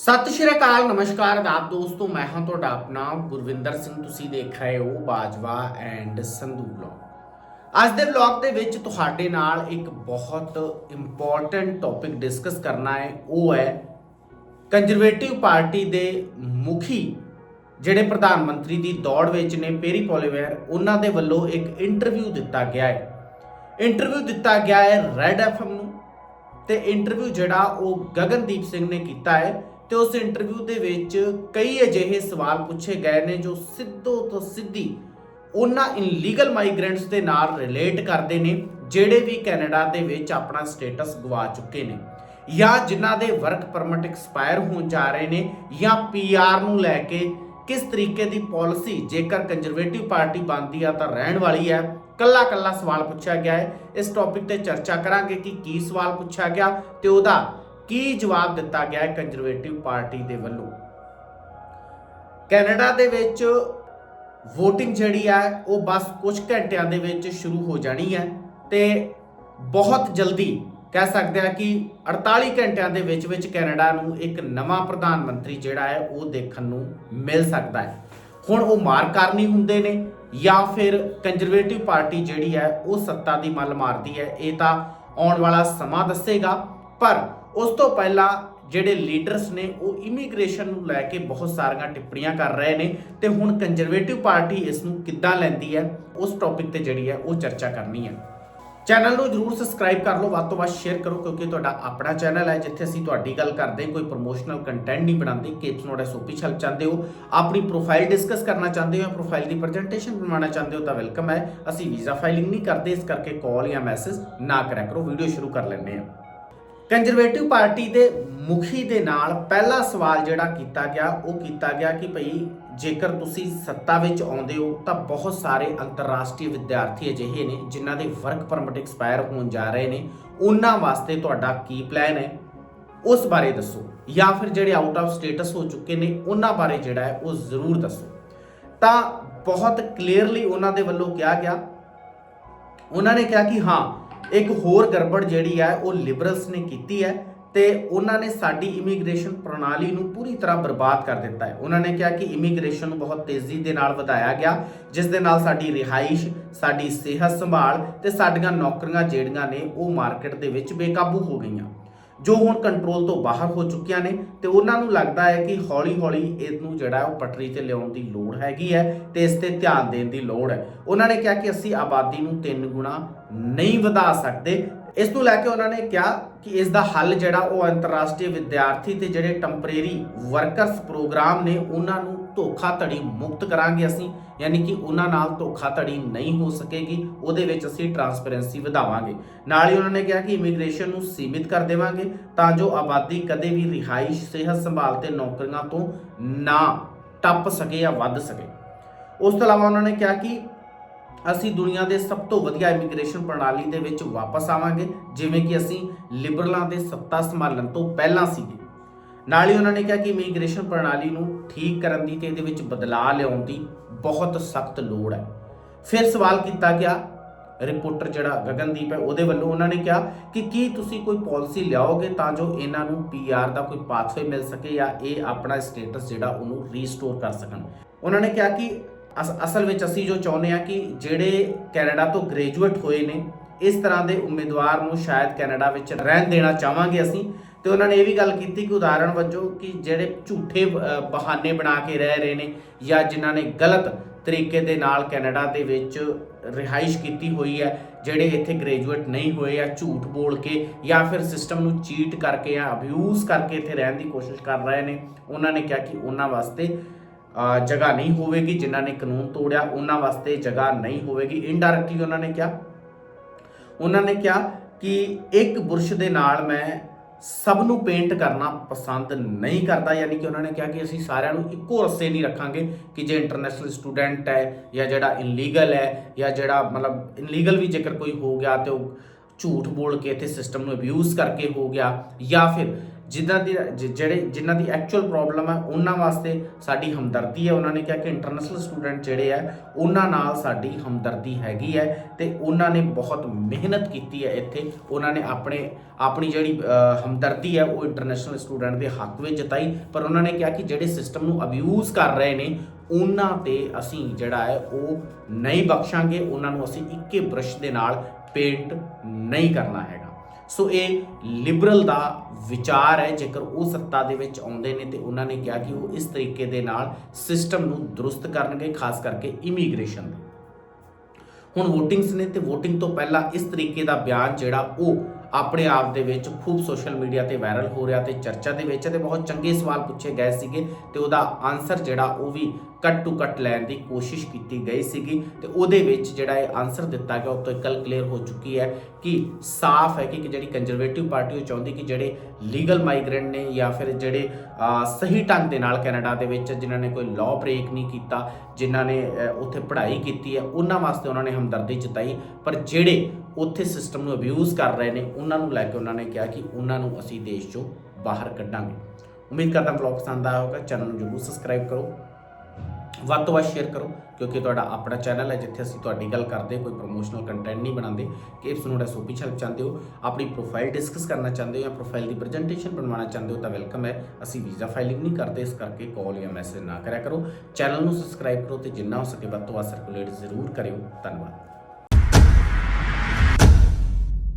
ਸਤਿ ਸ਼੍ਰੀ ਅਕਾਲ, ਨਮਸਕਾਰ ਆਪ ਦੋਸਤੋ, ਮੈਂ ਹਾਂ ਤੁਹਾਡਾ ਆਪਣਾ ਗੁਰਵਿੰਦਰ ਸਿੰਘ, ਤੁਸੀਂ ਦੇਖ ਰਹੇ ਹੋ ਬਾਜਵਾ ਐਂਡ ਸੰਧੂ ਵਲੌਗ ਅੱਜ ਦੇ ਵਲੌਗ ਦੇ ਵਿੱਚ ਤੁਹਾਡੇ ਨਾਲ ਇੱਕ ਬਹੁਤ ਇੰਪੋਰਟੈਂਟ ਟੌਪਿਕ ਡਿਸਕਸ ਕਰਨਾ ਹੈ, ਉਹ ਹੈ ਕੰਜ਼ਰਵੇਟਿਵ ਪਾਰਟੀ ਦੇ ਮੁਖੀ ਜਿਹੜੇ ਪ੍ਰਧਾਨ ਮੰਤਰੀ ਦੀ ਦੌੜ ਵਿੱਚ ਨੇ ਪੇਰੀ ਪੋਲੀਵੇਅਰ ਉਹਨਾਂ ਦੇ ਵੱਲੋਂ ਇੱਕ ਇੰਟਰਵਿਊ ਦਿੱਤਾ ਗਿਆ ਹੈ। ਇੰਟਰਵਿਊ ਦਿੱਤਾ ਗਿਆ ਹੈ ਰੈਡ ਐਫਐਮ ਨੂੰ ਤੇ ਇੰਟਰਵਿਊ ਜਿਹੜਾ ਉਹ ਗਗਨਦੀਪ ਸਿੰਘ ਨੇ ਕੀਤਾ ਹੈ ਤੇ ਉਸ ਇੰਟਰਵਿਊ ਦੇ ਵਿੱਚ ਕਈ ਅਜਿਹੇ ਸਵਾਲ ਪੁੱਛੇ ਗਏ ਨੇ ਜੋ ਸਿੱਧੋ ਤੋਂ ਸਿੱਧੀ ਉਹਨਾਂ ਇਨਲੀਗਲ ਮਾਈਗ੍ਰੈਂਟਸ ਦੇ ਨਾਲ ਰਿਲੇਟ ਕਰਦੇ ਨੇ, ਜਿਹੜੇ ਵੀ ਕੈਨੇਡਾ ਦੇ ਵਿੱਚ ਆਪਣਾ ਸਟੇਟਸ ਗਵਾ ਚੁੱਕੇ ਨੇ ਜਾਂ ਜਿਨ੍ਹਾਂ ਦੇ ਵਰਕ ਪਰਮਿਟ ਐਕਸਪਾਇਰ ਹੋਣ ਜਾ ਰਹੇ ਨੇ ਜਾਂ ਪੀਆਰ ਨੂੰ ਲੈ ਕੇ ਕਿਸ ਤਰੀਕੇ ਦੀ ਪਾਲਿਸੀ ਜੇਕਰ ਕੰਜ਼ਰਵੇਟਿਵ ਪਾਰਟੀ ਬਣਦੀ ਆ ਤਾਂ ਰਹਿਣ ਵਾਲੀ ਹੈ ਕੱਲਾ ਕੱਲਾ ਸਵਾਲ ਪੁੱਛਿਆ ਗਿਆ ਹੈ। ਇਸ ਟੌਪਿਕ ਤੇ ਚਰਚਾ ਕਰਾਂਗੇ ਕਿ ਕੀ ਸਵਾਲ ਪੁੱਛਿਆ ਗਿਆ ਤੇ ਉਹਦਾ ਕੀ ਜਵਾਬ ਦਿੱਤਾ ਗਿਆ ਹੈ ਕੰਜ਼ਰਵੇਟਿਵ ਪਾਰਟੀ ਦੇ ਵੱਲੋਂ? ਕੈਨੇਡਾ ਦੇ ਵਿੱਚ VOTING ਜਿਹੜੀ ਹੈ, ਉਹ ਬਸ ਕੁਝ ਘੰਟਿਆਂ ਦੇ ਵਿੱਚ ਸ਼ੁਰੂ ਹੋ ਜਾਣੀ ਹੈ ਤੇ ਬਹੁਤ ਜਲਦੀ ਕਹਿ ਸਕਦੇ ਹਾਂ ਕਿ 48 ਘੰਟਿਆਂ ਦੇ ਵਿੱਚ ਵਿੱਚ ਕੈਨੇਡਾ ਨੂੰ ਇੱਕ ਨਵਾਂ ਪ੍ਰਧਾਨ ਮੰਤਰੀ ਜਿਹੜਾ ਹੈ, ਉਹ ਦੇਖਣ ਨੂੰ ਮਿਲ ਸਕਦਾ ਹੈ। ਹੁਣ ਉਹ ਮਾਰ ਕਰਨੀ ਹੁੰਦੇ ਨੇ ਜਾਂ ਫਿਰ ਕੰਜ਼ਰਵੇਟਿਵ ਪਾਰਟੀ ਜਿਹੜੀ ਹੈ, ਉਹ ਸੱਤਾ ਦੀ ਮੱਲ ਮਾਰਦੀ ਹੈ, ਇਹ ਤਾਂ ਆਉਣ ਵਾਲਾ ਸਮਾਂ ਦੱਸੇਗਾ। ਪਰ ਉਸ ਤੋਂ ਪਹਿਲਾਂ ਜਿਹੜੇ ਲੀਡਰਸ ਨੇ ਉਹ ਇਮੀਗ੍ਰੇਸ਼ਨ ਨੂੰ ਲੈ ਕੇ ਬਹੁਤ ਸਾਰੀਆਂ ਟਿੱਪਣੀਆਂ ਕਰ ਰਹੇ ਨੇ ਤੇ ਹੁਣ ਕੰਜ਼ਰਵੇਟਿਵ ਪਾਰਟੀ ਇਸ ਨੂੰ ਕਿੱਦਾਂ ਲੈਂਦੀ ਹੈ ਉਸ ਟੌਪਿਕ ਤੇ ਜਿਹੜੀ ਹੈ ਉਹ ਚਰਚਾ ਕਰਨੀ ਹੈ। ਚੈਨਲ ਨੂੰ ਜਰੂਰ ਸਬਸਕ੍ਰਾਈਬ ਕਰ ਲਓ ਵੱਧ ਤੋਂ ਵੱਧ ਸ਼ੇਅਰ ਕਰੋ ਕਿਉਂਕਿ ਤੁਹਾਡਾ ਆਪਣਾ ਚੈਨਲ ਹੈ ਜਿੱਥੇ ਅਸੀਂ ਤੁਹਾਡੀ ਗੱਲ ਕਰਦੇ ਹਾਂ, ਕੋਈ ਪ੍ਰੋਮੋਸ਼ਨਲ ਕੰਟੈਂਟ ਨਹੀਂ ਬਣਾਉਂਦੇ ਕੇਪਸ ਨੋਟ ਐਸਓਪੀ ਛਲ ਚਾਹੁੰਦੇ ਹੋ ਆਪਣੀ ਪ੍ਰੋਫਾਈਲ ਡਿਸਕਸ ਕਰਨਾ ਚਾਹੁੰਦੇ ਹੋ ਪ੍ਰੋਫਾਈਲ ਦੀ ਪ੍ਰੈਜੈਂਟੇਸ਼ਨ ਬਣਾਉਣਾ ਚਾਹੁੰਦੇ ਹੋ ਤਾਂ ਵੈਲਕਮ ਹੈ। ਅਸੀਂ ਵੀਜ਼ਾ ਫਾਈਲਿੰਗ ਨਹੀਂ ਕਰਦੇ ਇਸ ਕਰਕੇ ਕਾਲ ਜਾਂ ਮੈਸੇਜ ਨਾ ਕਰਿਆ ਕਰੋ ਵੀਡੀਓ ਸ਼ੁਰੂ ਕਰ ਲੈਂਦੇ ਹਾਂ। ਕੰਜ਼ਰਵੇਟਿਵ ਪਾਰਟੀ ਦੇ ਮੁਖੀ ਦੇ ਨਾਲ ਪਹਿਲਾ ਸਵਾਲ ਜਿਹੜਾ ਕੀਤਾ ਗਿਆ, ਉਹ ਕੀਤਾ ਗਿਆ ਕਿ ਭਈ ਜੇਕਰ ਤੁਸੀਂ ਸੱਤਾ ਵਿੱਚ ਆਉਂਦੇ ਹੋ ਤਾਂ ਬਹੁਤ ਸਾਰੇ ਅੰਤਰਰਾਸ਼ਟਰੀ ਵਿਦਿਆਰਥੀ ਅਜਿਹੇ ਨੇ ਜਿਨ੍ਹਾਂ ਦੇ ਵਰਕ ਪਰਮਿਟ ਐਕਸਪਾਇਰ ਹੋਣ ਜਾ ਰਹੇ ਨੇ। ਉਹਨਾਂ ਵਾਸਤੇ ਤੁਹਾਡਾ ਕੀ ਪਲਾਨ ਹੈ? ਉਸ ਬਾਰੇ ਦੱਸੋ। ਜਾਂ ਫਿਰ ਜਿਹੜੇ ਆਊਟ ਆਫ ਸਟੇਟਸ ਹੋ ਚੁੱਕੇ ਨੇ, ਉਹਨਾਂ ਬਾਰੇ ਜਿਹੜਾ ਹੈ ਉਹ ਜ਼ਰੂਰ ਦੱਸੋ। ਤਾਂ ਬਹੁਤ ਕਲੀਅਰਲੀ ਉਹਨਾਂ ਦੇ ਵੱਲੋਂ ਕਿਹਾ ਗਿਆ। ਉਹਨਾਂ ਨੇ ਕਿਹਾ ਕਿ ਹਾਂ ਇੱਕ ਹੋਰ ਗੜਬੜ ਜਿਹੜੀ ਹੈ, ਉਹ ਲਿਬਰਲਸ ਨੇ ਕੀਤੀ ਹੈ ਤੇ ਉਹਨਾਂ ਨੇ ਸਾਡੀ ਇਮੀਗ੍ਰੇਸ਼ਨ ਪ੍ਰਣਾਲੀ ਨੂੰ ਪੂਰੀ ਤਰ੍ਹਾਂ ਬਰਬਾਦ ਕਰ ਦਿੱਤਾ ਹੈ। ਉਹਨਾਂ ਨੇ ਕਿਹਾ ਕਿ ਇਮੀਗ੍ਰੇਸ਼ਨ ਨੂੰ ਬਹੁਤ ਤੇਜ਼ੀ ਦੇ ਨਾਲ ਵਧਾਇਆ ਗਿਆ, ਜਿਸ ਦੇ ਨਾਲ ਸਾਡੀ ਰਿਹਾਇਸ਼, ਸਾਡੀ ਸਿਹਤ ਸੰਭਾਲ ਤੇ ਸਾਡੀਆਂ ਨੌਕਰੀਆਂ ਜਿਹੜੀਆਂ ਨੇ, ਉਹ ਮਾਰਕੀਟ ਦੇ ਵਿੱਚ ਬੇਕਾਬੂ ਹੋ ਗਈਆਂ। ਜੋ ਹੁਣ ਕੰਟਰੋਲ ਤੋਂ ਬਾਹਰ ਹੋ ਚੁੱਕੀਆਂ ਨੇ ਤੇ ਉਹਨਾਂ ਨੂੰ ਲੱਗਦਾ ਹੈ ਕਿ ਹੌਲੀ-ਹੌਲੀ ਇਹਨੂੰ ਜਿਹੜਾ ਉਹ ਪਟਰੀ ਤੇ ਲਿਆਉਣ ਦੀ ਲੋੜ ਹੈਗੀ ਹੈ ਤੇ ਇਸ ਤੇ ਧਿਆਨ ਦੇਣ ਦੀ ਲੋੜ ਹੈ। ਉਹਨਾਂ ਨੇ ਕਿਹਾ ਕਿ ਅਸੀਂ ਆਬਾਦੀ ਨੂੰ ਤਿੰਨ ਗੁਣਾ ਨਹੀਂ ਵਧਾ ਸਕਦੇ। ਇਸ ਤੋਂ ਲੈ ਕੇ ਉਹਨਾਂ ਨੇ ਕਿਹਾ ਕਿ ਇਸ ਦਾ ਹੱਲ ਜਿਹੜਾ ਉਹ ਅੰਤਰਰਾਸ਼ਟਰੀ ਵਿਦਿਆਰਥੀ ਤੇ ਜਿਹੜੇ ਟੈਂਪਰੇਰੀ ਵਰਕਰਸ ਪ੍ਰੋਗਰਾਮ ਨੇ, ਉਹਨਾਂ ਨੂੰ ਧੋਖਾਧੜੀ ਮੁਕਤ ਕਰਾਂਗੇ ਅਸੀਂ, ਯਾਨੀ ਕਿ ਉਹਨਾਂ ਨਾਲ ਧੋਖਾਧੜੀ ਨਹੀਂ ਹੋ ਸਕੇਗੀ, ਉਹਦੇ ਵਿੱਚ ਅਸੀਂ ਟਰਾਂਸਪੇਰੈਂਸੀ ਵਧਾਵਾਂਗੇ। ਨਾਲ ਹੀ ਉਹਨਾਂ ਨੇ ਕਿਹਾ ਕਿ ਇਮੀਗ੍ਰੇਸ਼ਨ ਨੂੰ ਸੀਮਿਤ ਕਰ ਦੇਵਾਂਗੇ, ਤਾਂ ਜੋ ਆਬਾਦੀ ਕਦੇ ਵੀ ਰਿਹਾਇਸ਼, ਸਿਹਤ ਸੰਭਾਲ ਤੇ ਨੌਕਰੀਆਂ ਤੋਂ ਨਾ ਟੱਪ ਸਕੇ ਜਾਂ ਵੱਧ ਸਕੇ। ਉਸ ਤੋਂ ਇਲਾਵਾ ਉਹਨਾਂ ਨੇ ਕਿਹਾ ਕਿ ਅਸੀਂ ਦੁਨੀਆ ਦੇ ਸਭ ਤੋਂ ਵਧੀਆ ਇਮੀਗ੍ਰੇਸ਼ਨ ਪ੍ਰਣਾਲੀ ਦੇ ਵਿੱਚ ਵਾਪਸ ਆਵਾਂਗੇ, ਜਿਵੇਂ ਕਿ ਅਸੀਂ ਲਿਬਰਲਾਂ ਦੇ ਸੱਤਾ ਸੰਭਾਲਣ ਤੋਂ ਪਹਿਲਾਂ ਸੀਗੇ। ਨਾਲ ਹੀ ਉਹਨਾਂ ਨੇ ਕਿਹਾ ਕਿ ਇਮੀਗ੍ਰੇਸ਼ਨ ਪ੍ਰਣਾਲੀ ਨੂੰ ਠੀਕ ਕਰਨ ਦੀ ਤੇ ਇਹਦੇ ਵਿੱਚ ਬਦਲਾਅ ਲਿਆਉਣ ਦੀ ਬਹੁਤ ਸਖਤ ਲੋੜ ਹੈ। ਫਿਰ ਸਵਾਲ ਕੀਤਾ ਗਿਆ ਰਿਪੋਰਟਰ ਜਿਹੜਾ ਗਗਨਦੀਪ ਹੈ, ਉਹਦੇ ਵੱਲੋਂ ਉਹਨਾਂ ਨੇ ਕਿਹਾ ਕਿ ਕੀ ਤੁਸੀਂ ਕੋਈ ਪਾਲਿਸੀ ਲਿਆਓਗੇ ਤਾਂ ਜੋ ਇਹਨਾਂ ਨੂੰ ਪੀਆਰ ਦਾ ਕੋਈ ਪਾਥਵੇ ਮਿਲ ਸਕੇ ਜਾਂ ਇਹ ਆਪਣਾ ਸਟੇਟਸ ਜਿਹੜਾ ਉਹਨੂੰ ਰੀਸਟੋਰ ਕਰ ਸਕਣ। ਉਹਨਾਂ ਨੇ ਕਿਹਾ ਕਿ ਅਸਲ ਵਿੱਚ ਅਸੀਂ ਜੋ ਚਾਹੁੰਦੇ ਆ ਕਿ ਜਿਹੜੇ ਕੈਨੇਡਾ ਤੋਂ ਗ੍ਰੈਜੂਏਟ ਹੋਏ ਨੇ ਇਸ ਤਰ੍ਹਾਂ ਦੇ ਉਮੀਦਵਾਰ ਨੂੰ ਸ਼ਾਇਦ ਕੈਨੇਡਾ ਵਿੱਚ ਰਹਿਣ ਦੇਣਾ ਚਾਹਾਂਗੇ ਅਸੀਂ। ਤੇ ਉਹਨਾਂ ਨੇ ਇਹ ਵੀ ਗੱਲ ਕੀਤੀ ਕਿ ਉਦਾਹਰਣ ਵਜੋਂ ਕਿ ਜਿਹੜੇ ਝੂਠੇ ਅ, ਬਹਾਨੇ ਬਣਾ ਕੇ ਰਹਿ ਰਹੇ ਨੇ ਜਾਂ ਜਿਨ੍ਹਾਂ ਨੇ ਗਲਤ ਤਰੀਕੇ ਦੇ ਨਾਲ ਕੈਨੇਡਾ ਦੇ ਵਿੱਚ ਰਿਹਾਇਸ਼ ਕੀਤੀ ਹੋਈ ਹੈ ਜਿਹੜੇ ਇੱਥੇ ਗ੍ਰੈਜੂਏਟ ਨਹੀਂ ਹੋਏ ਜਾਂ ਝੂਠ ਬੋਲ ਕੇ ਜਾਂ ਫਿਰ ਸਿਸਟਮ ਨੂੰ ਚੀਟ ਕਰਕੇ ਜਾਂ ਅਬਿਊਜ਼ ਕਰਕੇ ਇੱਥੇ ਰਹਿਣ ਦੀ ਕੋਸ਼ਿਸ਼ ਕਰ ਰਹੇ ਨੇ ਉਹਨਾਂ ਨੇ ਕਿਹਾ ਕਿ ਉਹਨਾਂ ਵਾਸਤੇ ਜਗ੍ਹਾ ਨਹੀਂ ਹੋਵੇਗੀ, ਜਿਨ੍ਹਾਂ ਨੇ ਕਾਨੂੰਨ ਤੋੜਿਆ, ਉਹਨਾਂ ਵਾਸਤੇ ਜਗ੍ਹਾ ਨਹੀਂ ਹੋਵੇਗੀ। ਇਨਡਾਇਰੈਕਟਲੀ ਉਹਨਾਂ ਨੇ ਕਿਹਾ, ਉਹਨਾਂ ਨੇ ਕਿਹਾ ਕਿ ਇੱਕ ਬੁਰਸ਼ ਦੇ ਨਾਲ ਮੈਂ ਸਭ ਨੂੰ ਪੇਂਟ ਕਰਨਾ ਪਸੰਦ ਨਹੀਂ ਕਰਦਾ। ਯਾਨੀ ਕਿ ਉਹਨਾਂ ਨੇ ਕਿਹਾ ਕਿ ਅਸੀਂ ਸਾਰਿਆਂ ਨੂੰ ਇੱਕੋ ਰਸੇ ਨਹੀਂ ਰੱਖਾਂਗੇ ਕਿ ਜੇ ਇੰਟਰਨੈਸ਼ਨਲ ਸਟੂਡੈਂਟ ਹੈ ਜਾਂ ਜਿਹੜਾ ਇਨਲੀਗਲ ਹੈ ਜਾਂ ਜਿਹੜਾ ਮਤਲਬ ਇਨਲੀਗਲ ਵੀ ਜੇਕਰ ਕੋਈ ਹੋ ਗਿਆ ਤੇ ਉਹ ਝੂਠ ਬੋਲ ਕੇ ਇੱਥੇ ਸਿਸਟਮ ਨੂੰ ਅਬਿਊਜ਼ ਕਰਕੇ ਹੋ ਗਿਆ ਜਾਂ ਫਿਰ ਜਿਨ੍ਹਾਂ ਦੀ, ਜ- ਜਿਹੜੇ, ਜਿਨ੍ਹਾਂ ਦੀ ਐਕਚੁਅਲ ਪ੍ਰੋਬਲਮ ਹੈ ਉਹਨਾਂ ਵਾਸਤੇ ਸਾਡੀ ਹਮਦਰਦੀ ਹੈ। ਉਹਨਾਂ ਨੇ ਕਿਹਾ ਕਿ ਇੰਟਰਨੈਸ਼ਨਲ ਸਟੂਡੈਂਟ ਜਿਹੜੇ ਆ, ਉਹਨਾਂ ਨਾਲ ਸਾਡੀ ਹਮਦਰਦੀ ਹੈਗੀ ਹੈ ਤੇ ਉਹਨਾਂ ਨੇ ਬਹੁਤ ਮਿਹਨਤ ਕੀਤੀ ਹੈ ਇੱਥੇ। ਉਹਨਾਂ ਨੇ ਆਪਣੇ, ਆਪਣੀ ਜਿਹੜੀ ਹਮਦਰਦੀ ਹੈ, ਉਹ ਇੰਟਰਨੈਸ਼ਨਲ ਸਟੂਡੈਂਟ ਦੇ ਹੱਕ ਵਿੱਚ ਜਤਾਈ। ਪਰ ਉਹਨਾਂ ਨੇ ਕਿਹਾ ਕਿ ਜਿਹੜੇ ਸਿਸਟਮ ਨੂੰ ਅਬਿਊਜ਼ ਕਰ ਰਹੇ ਨੇ, ਉਹਨਾਂ ਤੇ ਅਸੀਂ ਜਿਹੜਾ ਹੈ, ਉਹ ਨਹੀਂ ਬਖਸ਼ਾਂਗੇ। ਉਹਨਾਂ ਨੂੰ ਅਸੀਂ ਇੱਕੇ ਬ੍ਰਸ਼ ਦੇ ਨਾਲ ਪੇਂਟ ਨਹੀਂ ਕਰਨਾ ਹੈਗਾ। ਸੋ ਇਹ ਲਿਬਰਲ ਦਾ ਵਿਚਾਰ ਹੈ, ਜੇਕਰ ਉਹ ਸੱਤਾ ਦੇ ਵਿੱਚ ਆਉਂਦੇ ਨੇ ਤੇ ਉਹਨਾਂ ਨੇ ਕਿਹਾ ਕਿ ਉਹ ਇਸ ਤਰੀਕੇ ਦੇ ਨਾਲ ਸਿਸਟਮ ਨੂੰ ਦਰੁਸਤ ਕਰਨਗੇ, ਖਾਸ ਕਰਕੇ ਇਮੀਗ੍ਰੇਸ਼ਨ ਦੇ। ਹੁਣ VOTINGS ਨੇ ਤੇ VOTING ਤੋਂ ਪਹਿਲਾਂ ਇਸ ਤਰੀਕੇ ਦਾ ਬਿਆਨ ਜਿਹੜਾ ਉਹ ਆਪਣੇ ਆਪ ਦੇ ਵਿੱਚ ਖੂਬ ਸੋਸ਼ਲ ਮੀਡੀਆ ਤੇ ਵਾਇਰਲ ਹੋ ਰਿਹਾ ਤੇ ਚਰਚਾ ਦੇ ਵਿੱਚ ਤੇ ਬਹੁਤ ਚੰਗੇ ਸਵਾਲ ਪੁੱਛੇ ਗਏ ਸੀਗੇ ਤੇ ਉਹਦਾ ਆਨਸਰ ਜਿਹੜਾ ਉਹ ਵੀ ਕੱਟ ਟੂ ਕੱਟ ਲੈਣ ਦੀ ਕੋਸ਼ਿਸ਼ ਕੀਤੀ ਗਈ ਸੀਗੀ ਤੇ ਉਹਦੇ ਵਿੱਚ ਜਿਹੜਾ ਇਹ ਆਨਸਰ ਦਿੱਤਾ ਗਿਆ ਉਹ ਤੋਂ ਕੱਲ ਕਲੀਅਰ ਹੋ ਚੁੱਕੀ ਹੈ ਕਿ ਸਾਫ਼ ਹੈ ਕਿ ਜਿਹੜੀ ਕੰਜ਼ਰਵੇਟਿਵ ਪਾਰਟੀ ਉਹ ਚਾਹੁੰਦੀ ਕਿ ਜਿਹੜੇ ਲੀਗਲ ਮਾਈਗ੍ਰੈਂਟ ਨੇ ਜਾਂ ਫਿਰ ਜਿਹੜੇ ਸਹੀ ਢੰਗ ਦੇ ਨਾਲ ਕੈਨੇਡਾ ਦੇ ਵਿੱਚ ਜਿਨ੍ਹਾਂ ਨੇ ਕੋਈ ਲਾਅ ਬ੍ਰੇਕ ਨਹੀਂ ਕੀਤਾ, ਜਿਨ੍ਹਾਂ ਨੇ ਉੱਥੇ ਪੜ੍ਹਾਈ ਕੀਤੀ ਹੈ, ਉਹਨਾਂ ਵਾਸਤੇ ਉਹਨਾਂ ਨੇ ਹਮਦਰਦੀ ਜਤਾਈ, ਪਰ ਜਿਹੜੇ ਉੱਥੇ ਸਿਸਟਮ ਨੂੰ ਅਬਿਊਜ਼ ਕਰ ਰਹੇ ਨੇ, ਉਹਨਾਂ ਨੂੰ ਲੈ ਕੇ ਉਹਨਾਂ ਨੇ ਕਿਹਾ ਕਿ ਉਹਨਾਂ ਨੂੰ ਅਸੀਂ ਦੇਸ਼ ਚੋਂ ਬਾਹਰ ਕੱਢਾਂਗੇ। ਉਮੀਦ ਕਰਦਾ ਬਲੌਗ ਪਸੰਦ ਆਇਆ ਹੋਗਾ ਚੈਨਲ ਨੂੰ ਜਰੂਰ ਸਬਸਕ੍ਰਾਈਬ ਕਰੋ। ਵੱਧ ਤੋਂ ਵੱਧ ਸ਼ੇਅਰ ਕਰੋ, ਕਿਉਂਕਿ ਤੁਹਾਡਾ ਆਪਣਾ ਚੈਨਲ ਹੈ, ਜਿੱਥੇ ਅਸੀਂ ਤੁਹਾਡੀ ਗੱਲ ਕਰਦੇ, ਕੋਈ ਪ੍ਰੋਮੋਸ਼ਨਲ ਕੰਟੈਂਟ ਨਹੀਂ ਬਣਾਉਂਦੇ, ਕਿ ਇਸ ਨੂੰ ਐਸਓਪੀ ਹੈਲਪ ਚਾਹੁੰਦੇ ਹੋ, ਆਪਣੀ ਪ੍ਰੋਫਾਈਲ ਡਿਸਕਸ ਕਰਨਾ ਚਾਹੁੰਦੇ ਹੋ ਜਾਂ ਪ੍ਰੋਫਾਈਲ ਦੀ ਪ੍ਰੈਜੈਂਟੇਸ਼ਨ ਬਣਵਾਉਣਾ ਚਾਹੁੰਦੇ ਹੋ, ਤਾਂ ਵੈਲਕਮ ਹੈ। ਅਸੀਂ ਵੀਜ਼ਾ ਫਾਈਲਿੰਗ ਨਹੀਂ ਕਰਦੇ, ਇਸ ਕਰਕੇ ਕਾਲ ਜਾਂ ਮੈਸੇਜ ਨਾ ਕਰਿਆ ਕਰੋ। ਚੈਨਲ ਨੂੰ ਸਬਸਕ੍ਰਾਈਬ ਕਰੋ ਤੇ ਜਿੰਨਾ ਹੋ ਸਕੇ ਵੱਧ ਤੋਂ ਵੱਧ ਸਰਕੂਲੇਟ ਜ਼ਰੂਰ ਕਰਿਓ। ਧੰਨਵਾਦ।